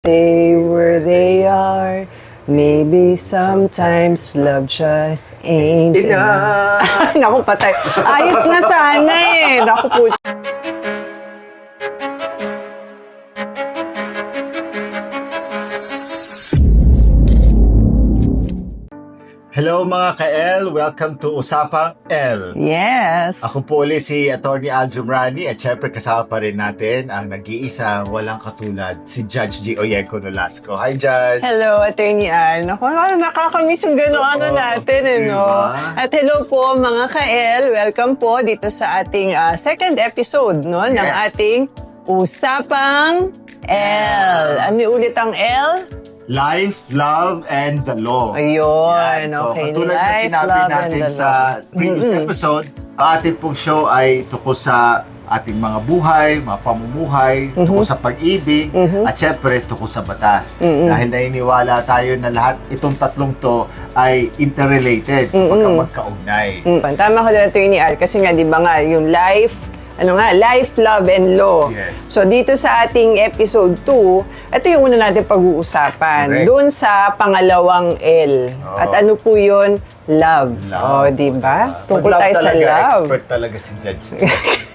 stay where they are. Maybe sometimes love just ain't enough. Naku, patay. Ayos na sana eh. Naku po. Hello mga ka-L, welcome to Usapang L. Yes. Ako po ulit si Attorney Al Jumrani at syempre kasama pa rin natin ang nag-iisang walang katulad, si Judge G. Oyenko Nolasco. Hi Judge! Hello, Attorney Ann. Ako, ano, nakakamiss yung gano'n ano natin, eh, no? diba? At hello po, mga ka-El. Welcome po dito sa ating ah, second episode, no? Ng Yes. ating Usapang L. Ano ulit ang L? Life, Love, and the Law. Ayun. So, okay. katulad na Life, sinabi love, and natin the sa previous Mm-mm. episode, ang ating pong show ay tungkol sa ating mga buhay, mga pamumuhay, Mm-hmm. tungkol sa pag-ibig, at syempre tungkol sa batas. Dahil naniniwala tayo na lahat itong tatlong to ay interrelated pagka magkaugnay. Mm. Tama ka doon, Attorney Al. Kasi nga, di ba nga, yung life, ano nga, life, love, and law. Yes. So, dito sa ating episode 2, ito yung una natin pag-uusapan. Correct. Doon sa pangalawang L. Oo. At ano po yun? Love. Love, Oh, di ba? Tungkol tayo sa talaga, love. Expert talaga si Judge.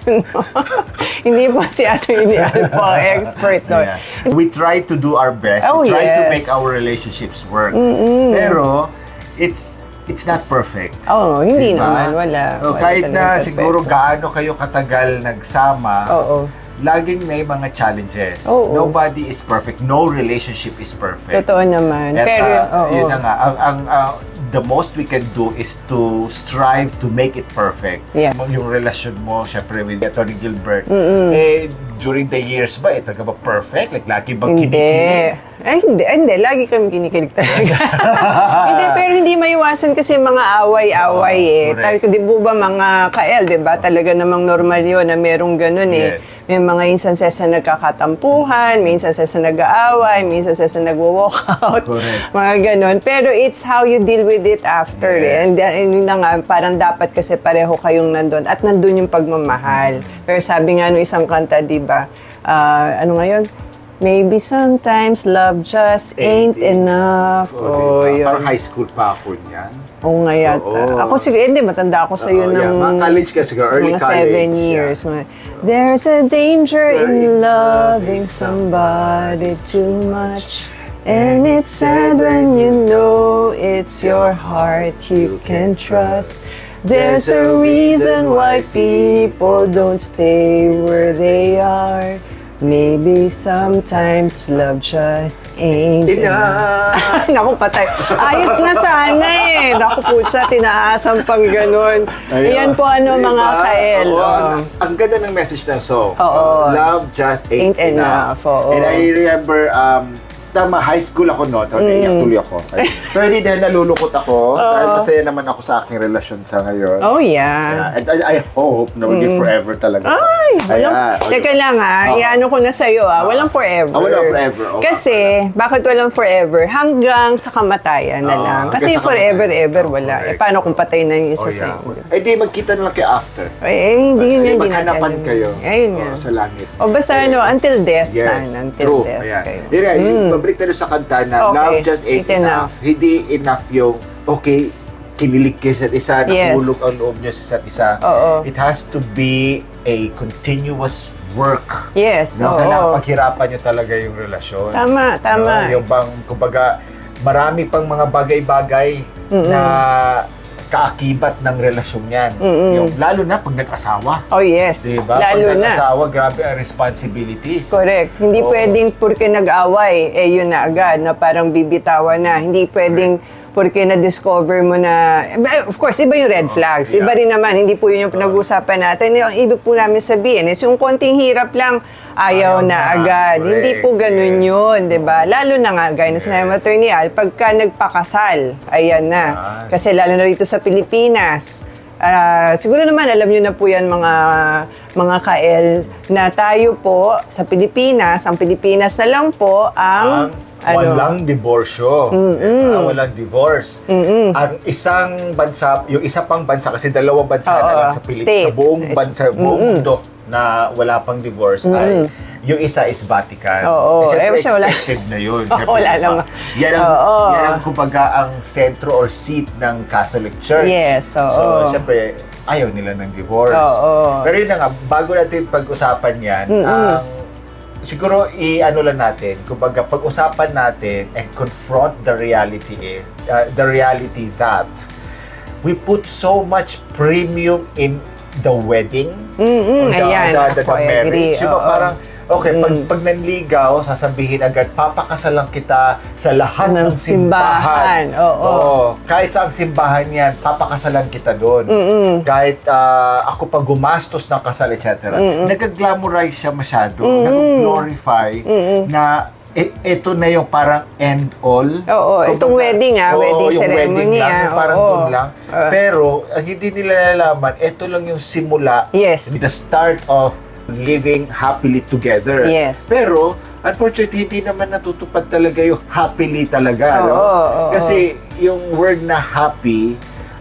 Hindi po si Attorney Al po ang expert doon. Yeah. We try to do our best. Oh, we try to yes. make our relationships work. Pero, it's it's not perfect. Oo, hindi Diba? naman. Wala. So, wala kahit na talagang siguro gaano kayo katagal nagsama, Oo. laging may mga challenges. Oo. Nobody is perfect. No relationship is perfect. Totoo naman. At, Pero, ah, oo. yun na nga, ang, ang, ah, the most we can do is to strive to make it perfect. Yeah. Yung relasyon mo, syempre, with Tony Gilbert, eh, during the years ba, eh, talaga ba perfect? Like, lagi bang Hindi. kinikilig? Ay, hindi. Ay, hindi. Lagi kami kinikilig talaga. hindi, pero hindi maiwasan kasi mga away-away Oo, eh. correct. Tal- di po ba mga ka-El, di ba? Talaga namang normal yun na merong ganun eh. Yes. May mga instances na nagkakatampuhan, may instances na nag-aaway, may instances na nag-walk out. Correct. mga ganun. Pero it's how you deal with it after eh. Yes. And then, yun na nga, parang dapat kasi pareho kayong nandun. At nandun yung pagmamahal. Pero sabi nga nung isang kanta, di ba? Ah, ano ngayon? Maybe sometimes love just ain't enough. Oh, Oh, diba? yun. Parang high school pa ako niyan. Oo nga yata. Oo. Ako siguro, hindi, matanda ako sa Oo, ng yeah. Mga college ka siguro, early mga college. seven years. Mga- There's a danger in loving somebody too much. And it's sad when you know it's your heart you can trust. There's a reason why people don't stay where they are. Maybe sometimes love just ain't enough. Naku, patay. Ayos na sana eh. Naku po siya, tinaasang pang ganun. Ayan po ano Diba? mga kael. Oo, Oo. ang, ang ganda ng message ng song. Oo. Love just ain't, Ain't enough, oo. And I remember, um, tama, high school ako no, to, Mm. naiyak tuloy ako. Pero hindi dahil nalulungkot ako, dahil masaya naman ako sa aking relasyon sa ngayon. Oh, yeah. Yeah, And I, I hope na maging forever talaga. Ay, walang, Ayan. teka lang ah, Oo. iano ko na sa'yo ah, walang forever. Ah, walang forever, oo. Kasi, bakit walang forever? Hanggang sa kamatayan na Oo, lang. Kasi sa forever, kamatayan. ever, wala. Eh, correct. paano kung patay na yung isa Oh, sa yeah. inyo? Eh di, magkita na lang kayo after. Eh, eh, hindi yun Eh, yun, hindi natin. maghanapan alam. kayo Ayun nga. oh, sa langit. O basta ano, until death, Yes, son. Until true. death Ayan. kayo. Yun nga, pabalik tayo sa kanta na Okay, love just ain't ain't enough. Hindi enough yung, okay, kinilig kayo sa isa't isa, Yes. nakulog ang loob nyo sa isa't isa. Oo. It has to be a continuous work. Yes, No, oo. kailangan paghirapan nyo talaga yung relasyon. Tama, tama. No, yung bang, kumbaga, marami pang mga bagay-bagay na kaakibat ng relasyon yan. Yung, lalo na pag nag-asawa. Oh yes, Diba? lalo pag na. nag-asawa, grabe ang responsibilities. Correct. Hindi Oo. pwedeng purke nag-away, eh yun na agad, na parang bibitawan na. Hindi pwedeng purke na-discover mo na... eh, Of course, iba yung red flags. yeah. Iba rin naman, hindi po yun yung pinag-uusapan natin. Yung ibig po namin sabihin is yung konting hirap lang, ayaw, Ayaw na, na. agad. Correct. Hindi po ganun Yes. yun, di ba? Lalo na nga, gaya na sinabi mo, Yes. Attorney Al, pagka nagpakasal, ayan na. Kasi lalo na rito sa Pilipinas, Ah, siguro naman alam niyo na po 'yan mga mga kael na tayo po sa Pilipinas, ang Pilipinas na lang po ang ang walang diborsyo. Diba? Walang divorce. Ang isang bansa, yung isa pang bansa, kasi dalawang bansa Oo, na lang sa Pilipinas, sa buong bansa, buong mundo na wala pang divorce ay yung isa is Vatican. Oo. Eh, Eh, wala- expected na yun. Oo, wala diba? naman. Yan ang, Oo. yan ang kumbaga ang sentro or seat ng Catholic Church. Yes, oo. So, syempre, ayaw nila ng divorce. Oo. Pero yun na nga, bago natin pag-usapan yan, ang siguro i-ano lang natin, kumbaga pag-usapan natin and confront the reality is, uh, the reality that we put so much premium in the wedding Mm-mm, the, ayan, the, the, ako, the I agree. marriage. Di ba Oo. parang, okay, pag, pag nanligaw, sasabihin agad, papakasalan kita sa lahat ng, Ng simbahan. Oo. Kahit sa ang simbahan yan, papakasalan kita doon. Kahit ah, ako pa gumastos ng kasal, etc. Nag-glamorize siya masyado. Nag-glorify na ito na yung parang end all. Oo, itong wedding, ah, Oo, wedding yung ceremony, wedding lang, ah, yung parang oo. doon lang. Ah. Pero, ang hindi nila nalalaman, ito lang yung simula Yes. the start of living happily together. Yes. Pero, unfortunately, hindi naman natutupad talaga yung happily talaga. Oo, no? oo, Kasi yung word na happy,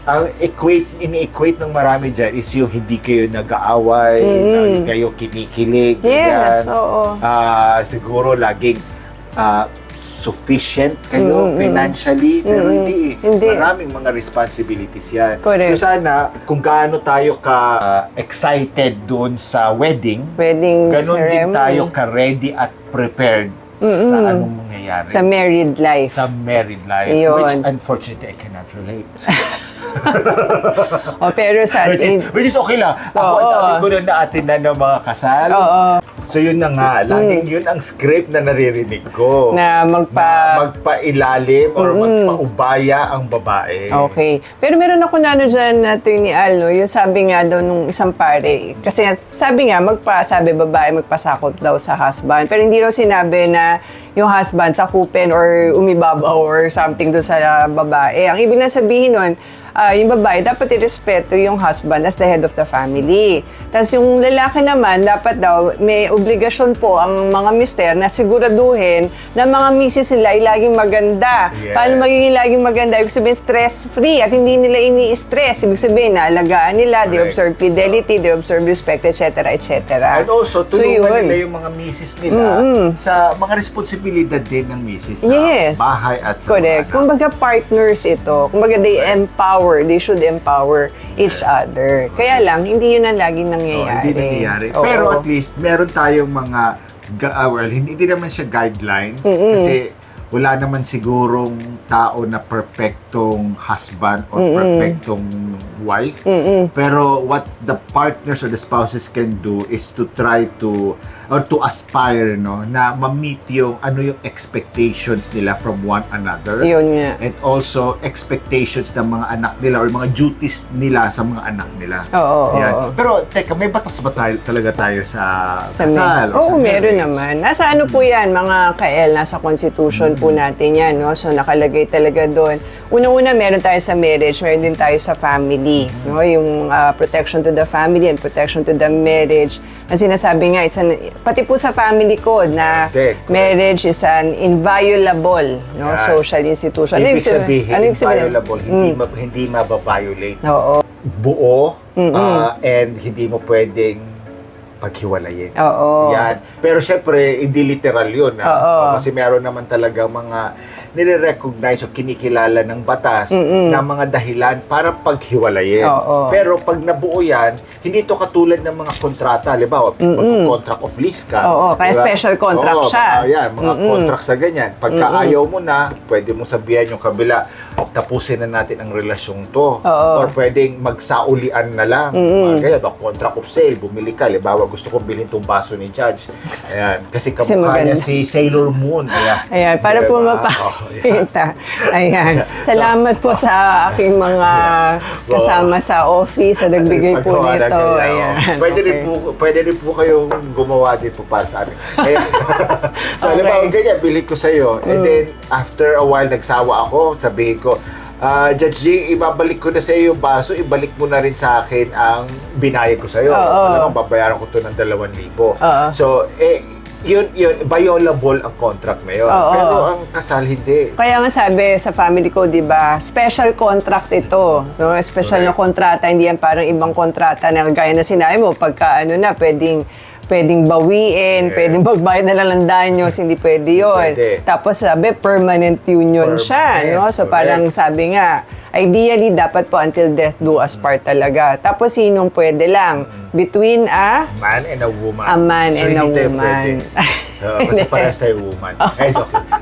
ang equate, ini-equate ng marami dyan is yung hindi kayo nag-aaway, hindi kayo kinikilig. Yes, ganyan. oo. Ah, siguro laging ah, sufficient kayo financially, pero hindi. eh. Hindi. Maraming mga responsibilities yan. Correct. So sana, kung gaano tayo ka-excited doon sa wedding, Wedding ganun din tayo ka-ready at prepared sa anong mangyayari Sa married life. sa married life, Yun. which unfortunately I cannot relate. O, pero sa which, is, which is okay lang. Ako, Oo. ang dami ko na naatinan ng mga kasal. Oo. So yun na nga, laging yun ang script na naririnig ko. na magpa... Na magpailalim or magpaubaya ang babae. Okay. Pero meron ako na ano dyan, Attorney Al, no? yung sabi nga daw nung isang pare, kasi nga, sabi nga, magpa, sabi babae, magpasakop daw sa husband. Pero hindi raw sinabi na yung husband sakupin or umibabaw or something doon sa babae. Ang ibig na sabihin nun, ah, yung babae, dapat irespeto yung husband as the head of the family. Tapos yung lalaki naman, dapat daw, may obligasyon po ang mga mister na siguraduhin na mga misis nila ay laging maganda. Yes. Paano magiging laging maganda? Ibig sabihin, stress-free at hindi nila ini-stress. Ibig sabihin, naalagaan nila, they Correct. observe fidelity, they observe respect, etc., etc. And also, So, tulungan yun. nila yung mga misis nila sa mga responsibilidad din ng misis sa Yes. bahay at sa Correct. mga anak. Kumbaga partners ito. Kumbaga they empower, they should empower each other. Kaya lang, hindi yun ang laging Oh, nangyayari. hindi nangyayari. Oo. Pero at least, meron tayong mga, ga- ah, well, hindi, hindi naman siya guidelines. Kasi wala naman sigurong tao na perfectong husband or perfectong wife. Pero what the partners or the spouses can do is to try to or to aspire no na ma-meet yung ano yung expectations nila from one another Yun nga. and also expectations ng mga anak nila or mga duties nila sa mga anak nila. Oo, Yan. oo. Pero teka, may batas ba tayo, talaga tayo sa, Sa kasal? Oo, sa meron naman. Nasa ano po yan, mga ka-L, nasa constitution po natin yan, no? So, nakalagay talaga doon. Unang-una, meron tayo sa marriage, meron din tayo sa family, no? Yung ah, protection to the family and protection to the marriage. Ang sinasabi nga, it's an, pati po sa family code na Correct, correct. marriage is an inviolable no, Yan. social institution. Ano Ibig sabihin? Ano ibig sabihin? Mm. inviolable, hindi, ma, hindi mababiolate. Oo. Buo ah, and hindi mo pwedeng paghiwalayin. Oo. Yan. Pero syempre, hindi literal yun. ah. Oo. O, Kasi meron naman talaga mga nire-recognize o kinikilala ng batas na mga dahilan para paghiwalayin. Oo. Pero pag nabuo yan, hindi to katulad ng mga kontrata. Halimbawa, contract of lease ka. Oo, kaya special contract Oo, siya. Mga, yan, mga contract sa ganyan. Pagka ayaw mo na, pwede mo sabihan yung kabila, tapusin na natin ang relasyong to. Oo. Or pwedeng magsaulian na lang. Mga ganyan, ba, contract of sale, bumili ka. Halimbawa, gusto kong bilhin tong baso ni Judge. Ayan, kasi kamukha niya maganda. si Sailor Moon. Ayan, Ayan, para po Diba? mapakita. Oh, ayan. Salamat po sa aking mga kasama sa office sa nagbigay po nito. kayo. Ayan. Pwede rin Okay. po pwede rin po kayong gumawa din po para sa amin. Ayan. so, alam mo, Okay. Mm. ganyan, bili ko sa'yo. And then, after a while, nagsawa ako, sabihin ko, ah Judge G, ibabalik ko na sa iyo yung baso, ibalik mo na rin sa akin ang binayad ko sa iyo. Oo. Alam mo, babayaran ko to ng 2,000. Oo. So, eh, yun, yun, violable ang contract na yun. Oo. Pero ang kasal, hindi. Kaya nga sabi sa family ko, di ba, special contract ito. So, special na kontrata, hindi yan parang ibang kontrata na gaya na sinabi mo, pagka ano na, pwedeng pwedeng bawiin, Yes. pwedeng magbayad na lang ng danyos, hindi pwede yun. Pwede. Tapos sabi, permanent union siya. Permanent, No? So correct. parang sabi nga, ideally dapat po until death do us part talaga. Tapos sinong pwede lang? Between a Man and a woman. A man and a woman. So, kasi parehas tayo woman. Eh, okay.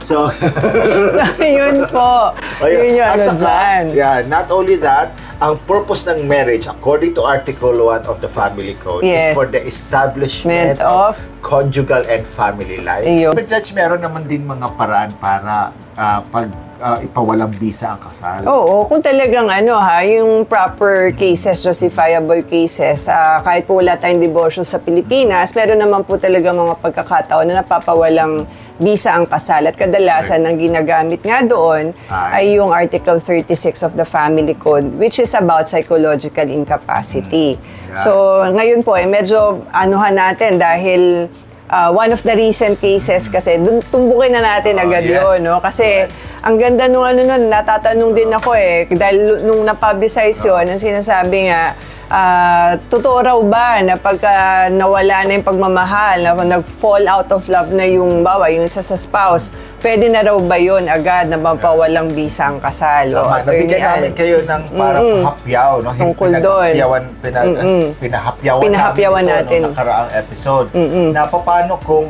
So, so, yun po. Ayun. Yun yung ano saka, dyan. Yeah, not only that, ang purpose ng marriage, according to Article 1 of the Family Code, Yes. is for the establishment of- of, conjugal and family life. Ayun. But Judge, meron naman din mga paraan para ah, pag ah, ipawalang bisa ang kasal. Oo, kung talagang ano ha, yung proper cases, justifiable cases, ah, kahit po wala tayong divorce sa Pilipinas, meron naman po talaga mga pagkakataon na napapawalang bisa ang kasal. At kadalasan ang ginagamit nga doon Ay. ay yung Article 36 of the Family Code, which is about psychological incapacity. Yeah. So, ngayon po, eh, medyo anuhan natin dahil ah, one of the recent cases kasi, dun, tumbukin na natin Oh, agad yes. yun, no? Kasi, ang ganda nung ano nun, natatanong din ako eh, dahil nung napublicize yun, ang sinasabi nga, ah, totoo raw ba na pagka nawala na yung pagmamahal, na nag-fall out of love na yung bawa, yung isa sa spouse, pwede na raw ba yun agad na mapawalang bisa ang kasal? O, Tama, Attorney nabigyan namin kayo ng parang hapyaw, no? Tungkol doon. pinahapyawan, pina, Mm-mm. pinahapyawan, Pinahapyawan namin ito natin. nung nakaraang episode. Na paano kung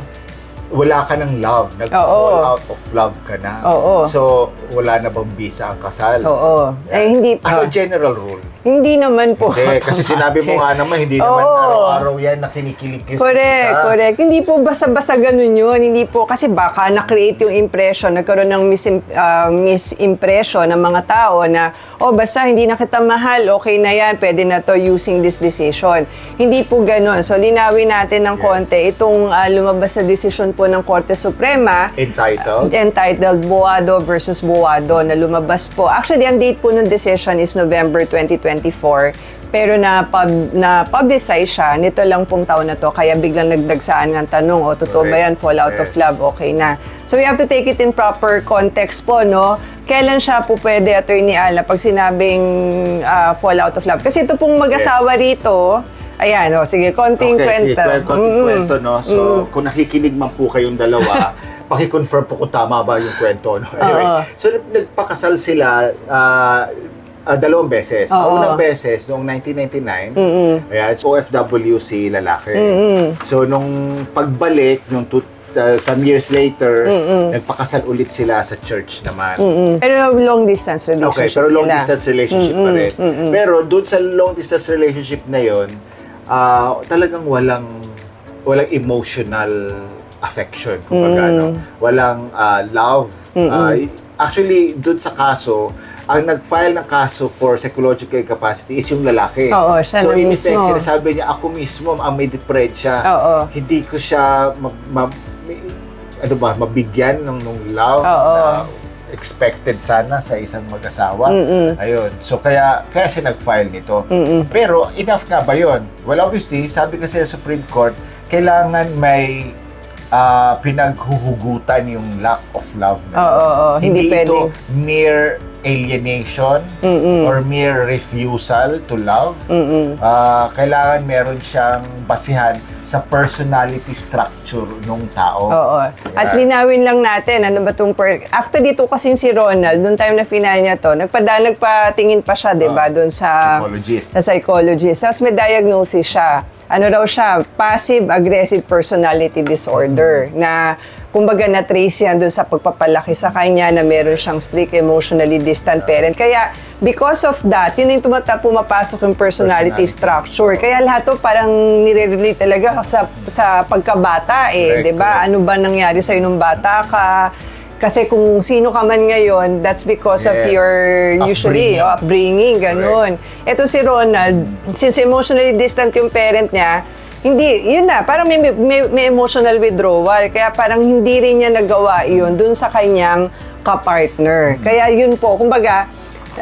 wala ka ng love, nag-fall Oo. out of love ka na. Oo. So, wala na bang bisa ang kasal? Oo. Eh, hindi As ah, a general rule. Hindi naman po. Hindi, kasi sinabi mo nga naman, hindi naman Oo. araw-araw yan na kinikilig yung Correct, isa. correct. Hindi po basta-basta ganun yun. Hindi po, kasi baka na-create yung impression, nagkaroon ng misim, ah, misimpression ng mga tao na, oh, basta hindi na kita mahal, okay na yan, pwede na to using this decision. Hindi po ganun. So, linawin natin ng Yes. konti itong ah, lumabas na decision po ng Korte Suprema Entitled? entitled Boado versus Boado na lumabas po. Actually, ang date po ng decision is November 2024. Pero na, pub, na publicize siya nito lang pong taon na to kaya biglang nagdagsaan ng tanong o totoo ba yan Correct. fall out of Yes. love okay na so we have to take it in proper context po no kailan siya po pwede attorney Al na pag sinabing ah, fall out of love kasi ito pong mag-asawa rito ayan o sige konting okay, sige, kwento kwento, Mm-mm. kwento, no? So, kung nakikinig man po kayong dalawa, paki-confirm po kung tama ba yung kwento, no? Anyway, Oo. so nagpakasal sila ah, ah, dalawang beses. Ang Oo. unang beses, noong 1999, ayan, so OFW si lalaki. So, nung pagbalik, nung two, ah, some years later, nagpakasal ulit sila sa church naman. pero long distance relationship Okay, pero long sila. distance relationship pa rin. Pero doon sa long distance relationship na yon, ah, talagang walang walang emotional affection, kumbaga, Mm. no? Walang ah, love. Ah, actually, doon sa kaso, ang nag-file ng kaso for psychological incapacity is yung lalaki. Oo, siya so, na in effect, mismo. sinasabi niya, ako mismo, ang may depressed siya. Oo. Hindi ko siya, ma- ma- may- ano ba, mabigyan ng, ng love Oo. na expected sana sa isang mag-asawa. Ayun. So kaya kaya siya nag-file nito. Pero enough nga ba 'yon? Well, obviously, sabi kasi sa Supreme Court, kailangan may ah, pinaghuhugutan yung lack of love. na Oo, yun. oo, oo. Hindi ito mere alienation or mere refusal to love. Ah, kailangan meron siyang basihan sa personality structure ng tao. Oo. At linawin lang natin, ano ba itong... Per- Actually, dito kasing si Ronald, nung time na final niya to, nagpada, nagpatingin pa siya, di ba, doon sa... Psychologist. Sa psychologist. Tapos may diagnosis siya. Ano raw siya? Passive-aggressive personality disorder. Na, kumbaga, na-trace yan doon sa pagpapalaki sa kanya na meron siyang strict, emotionally distant parent. Kaya, because of that, yun yung tumata, pumapasok yung personality, Personality. structure. Kaya lahat to parang nire-relate talaga sa, sa pagkabata eh, Correct, 'di ba? correct. Ano ba nangyari sa nung bata ka? Kasi kung sino ka man ngayon, that's because of Yes. your usually Upbringing. oh, upbringing, ganun. Ito si Ronald, since emotionally distant yung parent niya, hindi, yun na, parang may, may, may emotional withdrawal. Kaya parang hindi rin niya nagawa yun dun sa kanyang kapartner. Kaya yun po, kumbaga,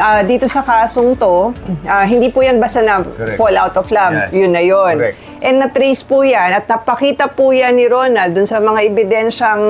ah, dito sa kasong to, ah, hindi po yan basta na Correct. fall out of love. Yes. Yun na yun. Correct. And na-trace po yan at napakita po yan ni Ronald dun sa mga ebidensyang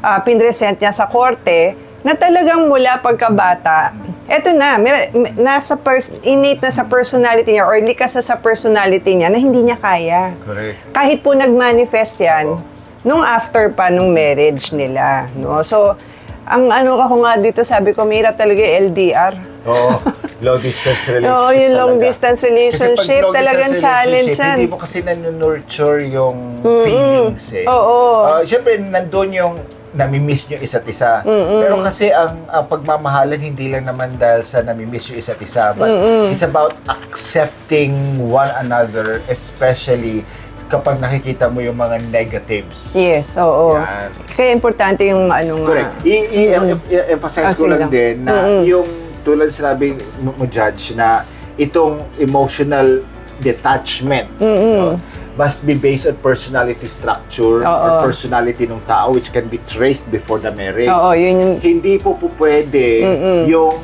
uh, pinresent niya sa korte na talagang mula pagkabata, eto na, may, nasa pers- innate na sa personality niya or likas na sa personality niya na hindi niya kaya. Correct. Kahit po nag-manifest yan, Oo. nung after pa nung marriage nila. No? So, ang ano ako nga dito, sabi ko, mahirap talaga yung LDR. Oo, long distance relationship Oo, yung long talaga. distance relationship, long talagang distance challenge relationship, yan. Hindi mo kasi nanunurture yung feelings eh. Oo. Ah, Siyempre, nandun yung namimiss nyo isa't isa. Pero kasi ang, ang pagmamahalan hindi lang naman dahil sa namimiss nyo isa't isa, but it's about accepting one another, especially kapag nakikita mo yung mga negatives. Yes, oo. Yan. Kaya importante yung ano nga. Correct. I- i- i- emphasize Ah, ko lang din na yung tulad sinabi mo, mo, Judge, na itong emotional detachment no, must be based on personality structure or Oo. personality ng tao which can be traced before the marriage. Oo, yun yung... Hindi po po pwede yung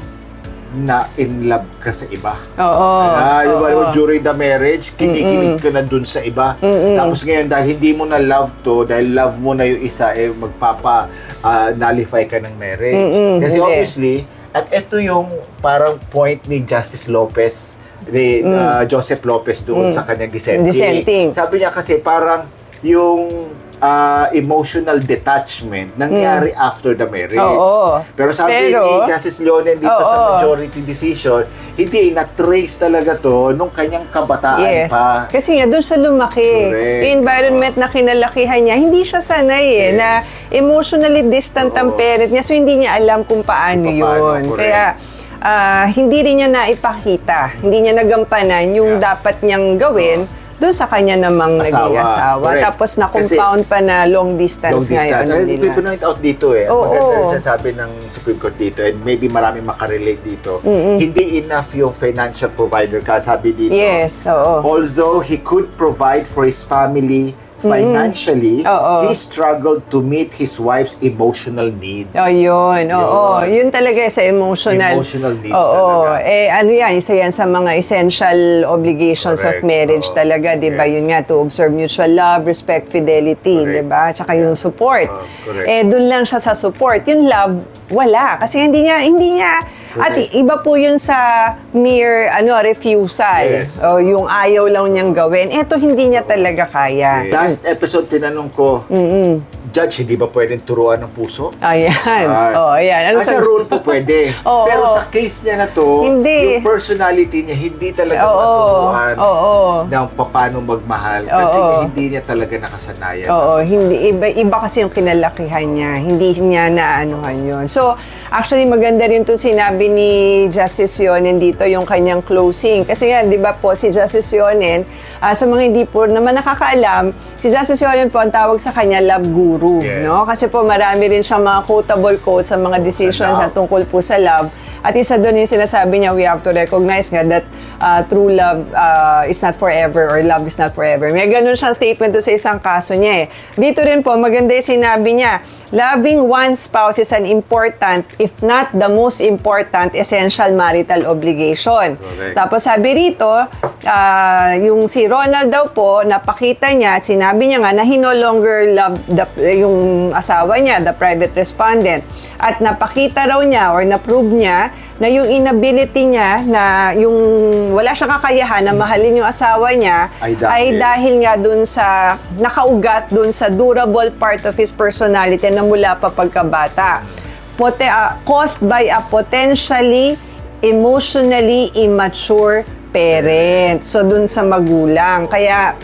na in love ka sa iba. Oo. Ah, yung oo. ba, during the marriage, kinikilig ka na dun sa iba. Tapos ngayon, dahil hindi mo na love to, dahil love mo na yung isa, eh, magpapa ah, nullify ka ng marriage. Mm-mm, Kasi hindi. obviously, at ito yung parang point ni Justice Lopez, ni ah, Joseph Lopez doon sa kanyang dissenting. Mm. Dissenting. Sabi niya kasi parang yung ah, emotional detachment nangyari after the marriage. Mm. Oo. Pero sabi Pero- ni Justice Leonen dito sa Oo. majority decision, hindi, na-trace talaga to nung kanyang kabataan Yes. pa. Kasi nga, doon siya lumaki. Correct. Yung environment na kinalakihan niya, hindi siya sanay eh, Yes. na emotionally distant ang Oo. parent niya. So, hindi niya alam kung paano, Kung paano, yun. correct. Kaya, ah, hindi rin niya naipakita, hindi niya nagampanan yung Yeah. dapat niyang gawin doon sa kanya namang Asawa. naging asawa. Correct. Tapos na-compound pa na long distance, Long distance. ngayon Ay, nila. point out dito eh. Oo. Maganda rin sasabi ng Supreme Court dito and maybe marami makarelate dito. Hindi enough yung financial provider ka, sabi dito. Yes, oo. Although he could provide for his family financially, Oo. he struggled to meet his wife's emotional needs. Oh, yun. Oo. Yun. Yun talaga sa emotional. Emotional needs Oo. talaga. Eh, ano yan, isa yan sa mga essential obligations Correct. of marriage Oo. talaga, di ba? Yes. Yun nga, to observe mutual love, respect, fidelity, Correct. di ba? Tsaka yung support. Oo, correct. eh, dun lang siya sa support. Yung love, wala. Kasi hindi niya, hindi niya, at iba po yun sa mere, ano, refusal. Yes. O yung ayaw lang niyang gawin. Eto, hindi niya talaga kaya. Last episode, tinanong ko, Judge, hindi ba pwedeng turuan ng puso? Ayan. Ah, oh, ayan. Ano As a sa- rule po pwede. Oo. Pero sa case niya na to, Hindi. yung personality niya hindi talaga Oo. maturuan Oo. ng paano magmahal kasi Oo. hindi niya talaga nakasanayan. Oo, hindi iba iba kasi yung kinalakihan niya. Hindi niya naanuhan 'yon. So, actually maganda rin 'to sinabi ni Justice Yonen dito yung kanyang closing. Kasi nga 'di ba po si Justice Yonen, ah, sa mga hindi po naman nakakaalam, si Justice Yonen po ang tawag sa kanya love guru, Yes. no? Kasi po marami rin siyang mga quotable quotes sa mga decisions Sa tungkol po sa love. At isa doon yung sinasabi niya, we have to recognize nga that uh, true love uh, is not forever or love is not forever. May ganun siyang statement doon sa isang kaso niya eh. Dito rin po, maganda yung sinabi niya, loving one's spouse is an important, if not the most important, essential marital obligation. Correct. Tapos sabi rito, ah, yung si Ronald daw po, napakita niya at sinabi niya nga na he no longer love the, yung asawa niya, the private respondent. At napakita raw niya or na-prove niya na yung inability niya na yung wala siyang kakayahan na mahalin yung asawa niya Ay dahil. dahil nga dun sa nakaugat dun sa durable part of his personality na mula pa pagkabata. Pote, ah, caused by a potentially emotionally immature parent. So dun sa magulang. Kaya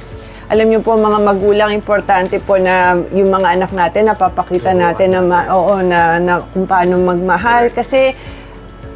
alam niyo po mga magulang importante po na yung mga anak natin napapakita natin na ma- oo na, na kung paano magmahal kasi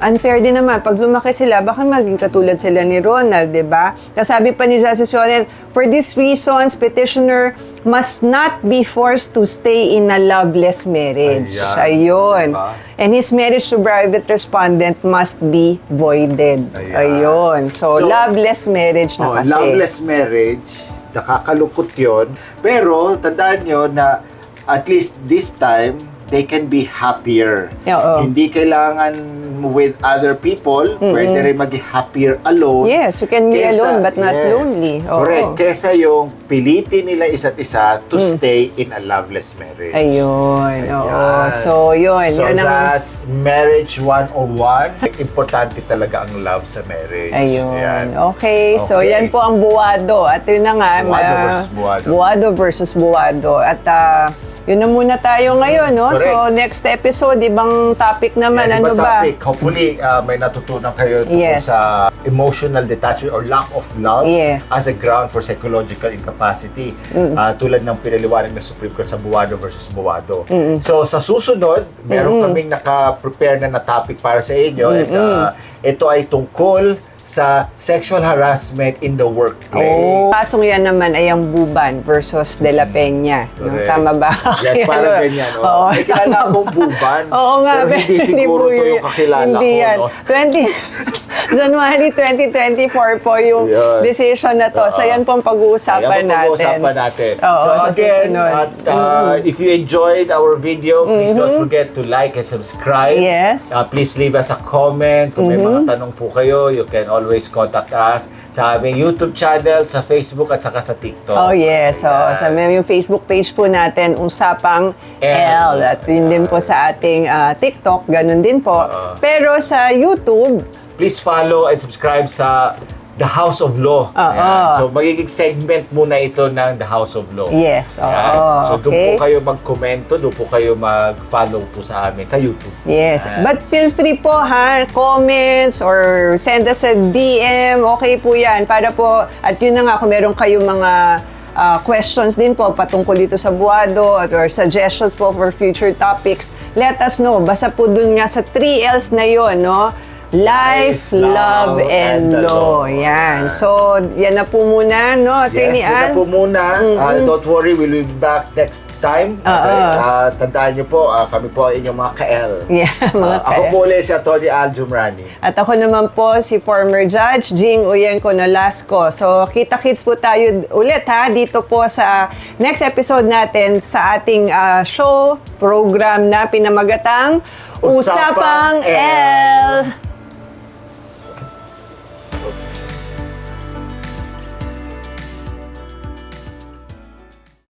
unfair din naman. Pag lumaki sila, baka maging katulad sila ni Ronald, di ba? Nasabi pa ni Justice Yonen, for these reasons, petitioner must not be forced to stay in a loveless marriage. Ayan. Ayun. Diba? And his marriage to private respondent must be voided. Ayan. Ayun. So, So, loveless marriage Oh, na kasi. loveless marriage, nakakalungkot yon. Pero, tandaan nyo na at least this time, they can be happier. Oo. Hindi kailangan with other people, pwede rin maging happier alone. Yes, you can be alone but not lonely. Oo. Correct. Kesa yung pilitin nila isa't isa to stay in a loveless marriage. Mm. Ayun. Oo. So, yun. So yun ang... that's marriage 101. Importante talaga ang love sa marriage. Ayun. Ayan. Okay. So, Okay. yan po ang buwado. At yun na nga. Buwado versus buwado. Buwado versus buwado. At ah, yun na muna tayo ngayon, no? Correct. So, next episode, ibang topic naman. Yes, ano ba? topic. Hopefully, uh, may natutunan kayo tungkol Yes. sa emotional detachment or lack of love Yes. as a ground for psychological incapacity. Uh, tulad ng pinaliwanag ng Supreme Court sa Buwado versus Buwado. So, sa susunod, meron kaming naka-prepare na na topic para sa inyo. At, uh, ito ay tungkol sa sexual harassment in the workplace. Oh. Kasong yan naman ay ang Buban versus De La Peña. No? Correct. Tama ba? Yes, parang ganyan. Oh. Oo, May kilala akong ba? buban. Oo nga. Pero hindi siguro to yun. yung kakilala hindi ko. yan. No? 20, January 2024 po yung Yun. decision na to. So, Oo. yan pong pag-uusapan Ayan, natin. pag-uusapan natin. Oo, so sa again, susunod. at, uh, if you enjoyed our video, please don't forget to like and subscribe. Mm-hmm. Yes. Mm-hmm. Uh, please leave us a comment. Kung may mga tanong po kayo, you can always contact us sa aming YouTube channel, sa Facebook at saka sa TikTok. Oh yes, so sa may yung Facebook page po natin, Usapang L. L. At yun din po sa ating ah, TikTok, ganun din po. Pero sa YouTube, Please follow and subscribe sa The House of Law. Oo. Ayan. So magiging segment muna ito ng The House of Law. yes, oo, Ayan. So doon okay. po kayo mag-komento, doon po kayo mag-follow po sa amin sa YouTube. Yes, Ayan. but feel free po ha, comments or send us a DM, okay po yan. Para po, at yun na nga, kung meron kayong mga ah, questions din po patungkol dito sa Buwado at or suggestions po for future topics, let us know. Basta po dun nga sa 3 Ls na yon no? Life, love, and law. Yan. So, yan na po muna, no, Attorney Yes, yun na Ann? po muna. Uh, don't worry, we'll be back next time. Oo. Uh, tandaan niyo po, uh, kami po ay inyong mga ka-L. Yeah, mga Uh, ako po ulit si Atty. Al Jumrani. At ako naman po si former judge Jing Uyenko Nolasco. So kita-kits po tayo ulit ha dito po sa next episode natin sa ating ah, show program na pinamagatang Usapang Usapang L.